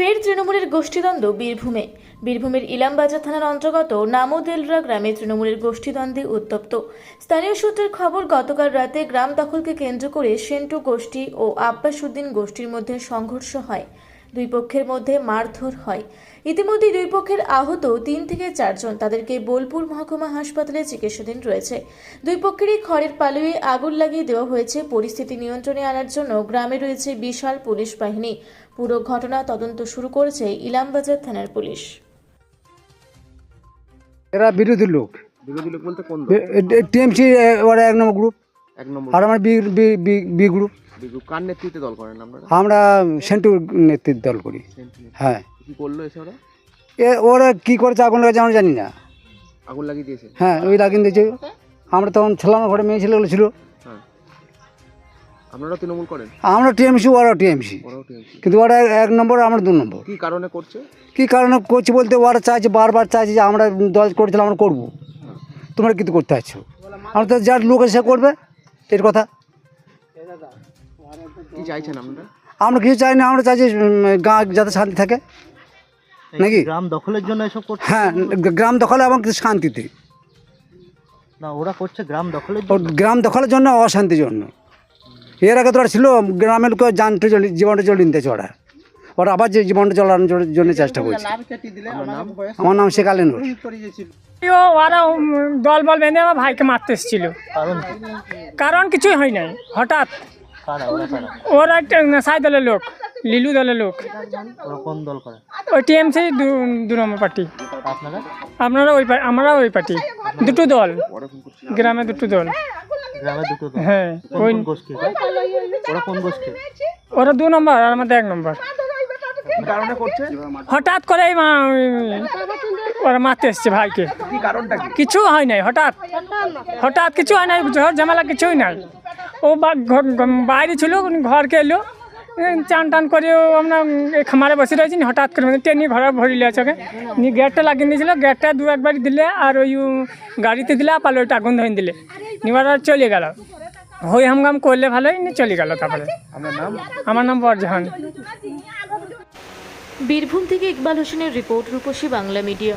ফের তৃণমূলের গোষ্ঠীদ্বন্দ্ব বীরভূমে। বীরভূমের ইলামবাজার থানার অন্তর্গত নামোদেলরা গ্রামে তৃণমূলের গোষ্ঠীদ্বন্দ্বে উত্তপ্ত। স্থানীয় সূত্রের খবর, গতকাল রাতে গ্রাম দখলকে কেন্দ্র করে সেন্টু গোষ্ঠী ও আব্বাসুদ্দিন গোষ্ঠীর মধ্যে সংঘর্ষ হয়। দুই পক্ষের মধ্যে মারধর হয়। ইতিমধ্যে দুই পক্ষের আহত তিন থেকে চারজন তাদেরকে বোলপুর মহকুমা হাসপাতালে চিকিৎসাধীন রয়েছে। দুই পক্ষেরই খড়ের পালুয়ে আগুন লাগিয়ে দেওয়া হয়েছে। পরিস্থিতি নিয়ন্ত্রণে আনার জন্য গ্রামে রয়েছে বিশাল পুলিশ বাহিনী। পুরো ঘটনা তদন্ত শুরু করেছে ইলামবাজার থানার পুলিশ। এরা বিরোধী লোক। বিরোধী লোক বলতে কোন টিএমসি ওরা এক নম্বর গ্রুপ এক নম্বর আর আমার B B B- B group কার নেতৃত্বে দল করেন আপনারা? আমরা সেন্টু নেতৃত্ব দল করি। হ্যাঁ। কি করল এসে ওরা? এ ওরা কী করেছে আগুন লাগাচ্ছে আমরা জানি না। আগুন লাগিয়ে দিয়েছে? হ্যাঁ ওই লাগিয়ে দিয়েছে। আমরা তখন ছিলাম ঘরে মেয়ে ছেলেগুলো ছিল। আপনারা তৃণমূল করেন? আমরা টিএমসি ওরাও টিএমসি। কিন্তু ওরা এক নম্বর আমরা দু নম্বর। কি কারণে করছে? কী কারণে করছি বলতে ওরা চাইছে বারবার চাইছে যে আমরা দল করেছিলাম আমরা করব। তোমরা কিন্তু করতে চাচ্ছ আমরা তো যার লোক এসে করবে এর কথা। কি চাইছেন আপনারা? আমরা কিছু চাই না আমরা চাইছি গাঁ যাতে শান্তি থাকে। নাকি? গ্রাম দখলের জন্য এসব করছে? হ্যাঁ গ্রাম দখলে এবং কিছু শান্তিতে। না ওরা করছে গ্রাম দখলের গ্রাম দখলের জন্য অশান্তির জন্য। এর আগে তো ওরা ছিল গ্রামের লোক জানতে চলি জীবনটা চলে নিতেছে ওরা ওরা আবার যে জীবনটা চলানোর জন্য- চেষ্টা করছে। আমার নাম শেখ আলী নূর। ও ওরা দল বল বেঁধে আমার ভাইকে মারতে এসেছিল। কারণ? কিছুই হয় নাই হঠাৎ। ওরা একটা সাই দলের লোক লিলু দলের লোক। ওরা কোন দল করে? ওই টিএমসি দু নম্বর পার্টি। আপনারা? আপনারা ওই আমরা ওই পার্টি। দুটো দল গ্রামে দুটো দল। গ্রামে দুটো হ্যাঁ কোন গোষ্ঠী? ওরা কোন গোষ্ঠী? ওরা দু নম্বর আর আমাদের এক নম্বর। কারণে করছে? হঠাৎ করে এই মা- ওরা মারতে এসছে ভাইকে। কি কারণটা কি? কিছু হয় নাই হঠাৎ। হঠাৎ কিছু হয় নাই ঝড় ঝামেলা কিছুই নাই। ও বাইরে ছিল ঘরকে এলো। চান টান করে আমরা খামারে বসে রয়েছি নি, হঠাৎ করে মানে টেনে ঘরে ভরিলে চোখে নিয়ে গেটটা লাগিয়ে দিয়েছিল গেটটা দু একবার দিলে আর ওই গাড়িতে দিলে আর পালো ওইটা আগুন ধরে দিলে। নিবার আর চলে গেল। হই হামগাম করলে ভালোই নিয়ে চলে গেল তারপরে। আমার নাম বরজাহান। বীরভূম থেকে ইকবাল হোসেনের রিপোর্ট রূপসী বাংলা মিডিয়া।